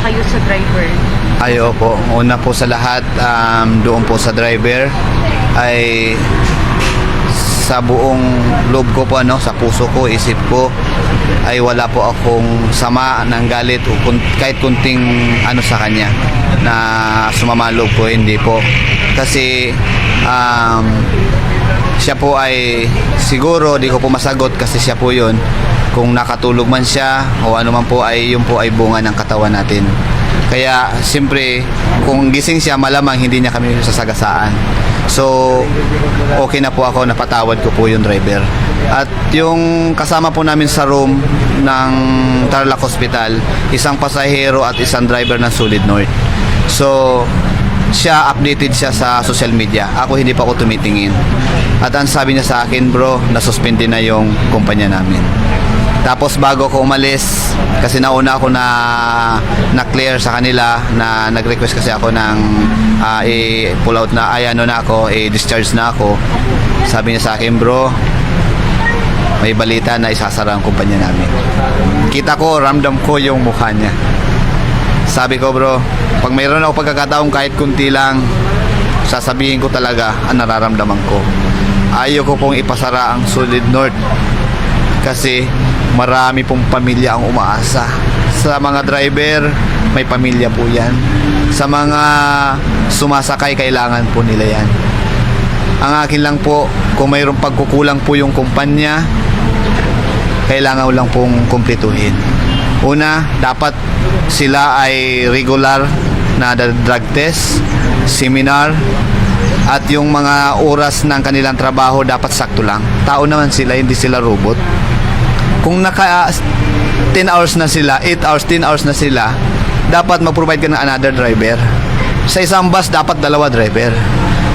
kayo sa driver? Ay, opo. Una po sa lahat, um, doon po sa driver ay sa buong loob ko po ano, sa puso ko, isip ko ay wala po akong sama ng galit kahit kunting ano sa kanya na sumama ko, hindi po. Kasi um, siya po ay siguro di ko po masagot kasi siya po yun kung nakatulog man siya o ano man po ay yun po ay bunga ng katawan natin kaya siyempre kung gising siya malamang hindi niya kami sasagasaan so okay na po ako napatawad ko po yung driver at yung kasama po namin sa room ng Tarlac Hospital isang pasahero at isang driver ng Solid North so siya updated siya sa social media. Ako hindi pa ako tumitingin. At ang sabi niya sa akin, bro, nasuspindi na yung kumpanya namin. Tapos bago ko umalis, kasi nauna ako na na-clear sa kanila na nag-request kasi ako ng ah, i-pull out na, ay ano na ako, i-discharge na ako. Sabi niya sa akin, bro, may balita na isasara ang kumpanya namin. Kita ko, ramdam ko yung mukha niya. Sabi ko bro, pag mayroon ako pagkakataong kahit kunti lang, sasabihin ko talaga ang nararamdaman ko. Ayaw ko pong ipasara ang Solid North kasi marami pong pamilya ang umaasa. Sa mga driver, may pamilya po yan. Sa mga sumasakay, kailangan po nila yan. Ang akin lang po, kung mayroong pagkukulang po yung kumpanya, kailangan lang pong kumpletuhin. Una, dapat sila ay regular na drug test, seminar, at yung mga oras ng kanilang trabaho dapat sakto lang. Tao naman sila, hindi sila robot. Kung naka 10 hours na sila, 8 hours, 10 hours na sila, dapat mag-provide ka ng another driver. Sa isang bus, dapat dalawa driver.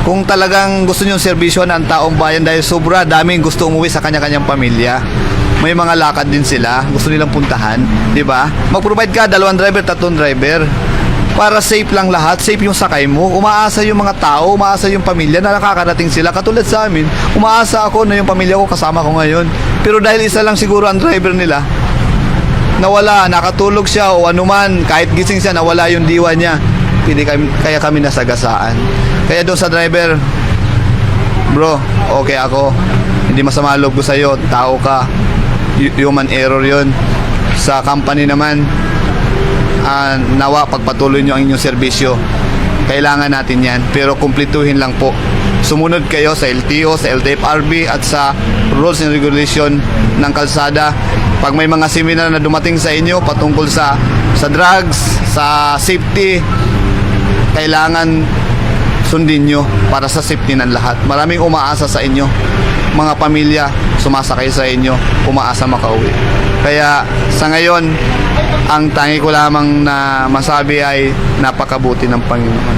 Kung talagang gusto nyo serbisyo ng taong bayan dahil sobra daming gusto umuwi sa kanya-kanyang pamilya, may mga lakad din sila, gusto nilang puntahan, di ba? Mag-provide ka, dalawang driver, tatlong driver. Para safe lang lahat, safe yung sakay mo. Umaasa yung mga tao, umaasa yung pamilya na nakakarating sila. Katulad sa amin, umaasa ako na yung pamilya ko kasama ko ngayon. Pero dahil isa lang siguro ang driver nila, nawala, nakatulog siya o anuman, kahit gising siya, nawala yung diwa niya. Hindi kami, kaya kami nasagasaan. Kaya doon sa driver, bro, okay ako. Hindi masama loob ko sa'yo, tao ka. Y- human error yon Sa company naman, ah, nawa pagpatuloy nyo ang inyong serbisyo. Kailangan natin yan, pero kumpletuhin lang po. Sumunod kayo sa LTO, sa LTFRB at sa rules and regulation ng kalsada. Pag may mga seminar na dumating sa inyo patungkol sa sa drugs, sa safety, kailangan sundin nyo para sa safety ng lahat. Maraming umaasa sa inyo. Mga pamilya, sumasakay sa inyo, umaasa makauwi. Kaya sa ngayon, ang tangi ko lamang na masabi ay napakabuti ng Panginoon.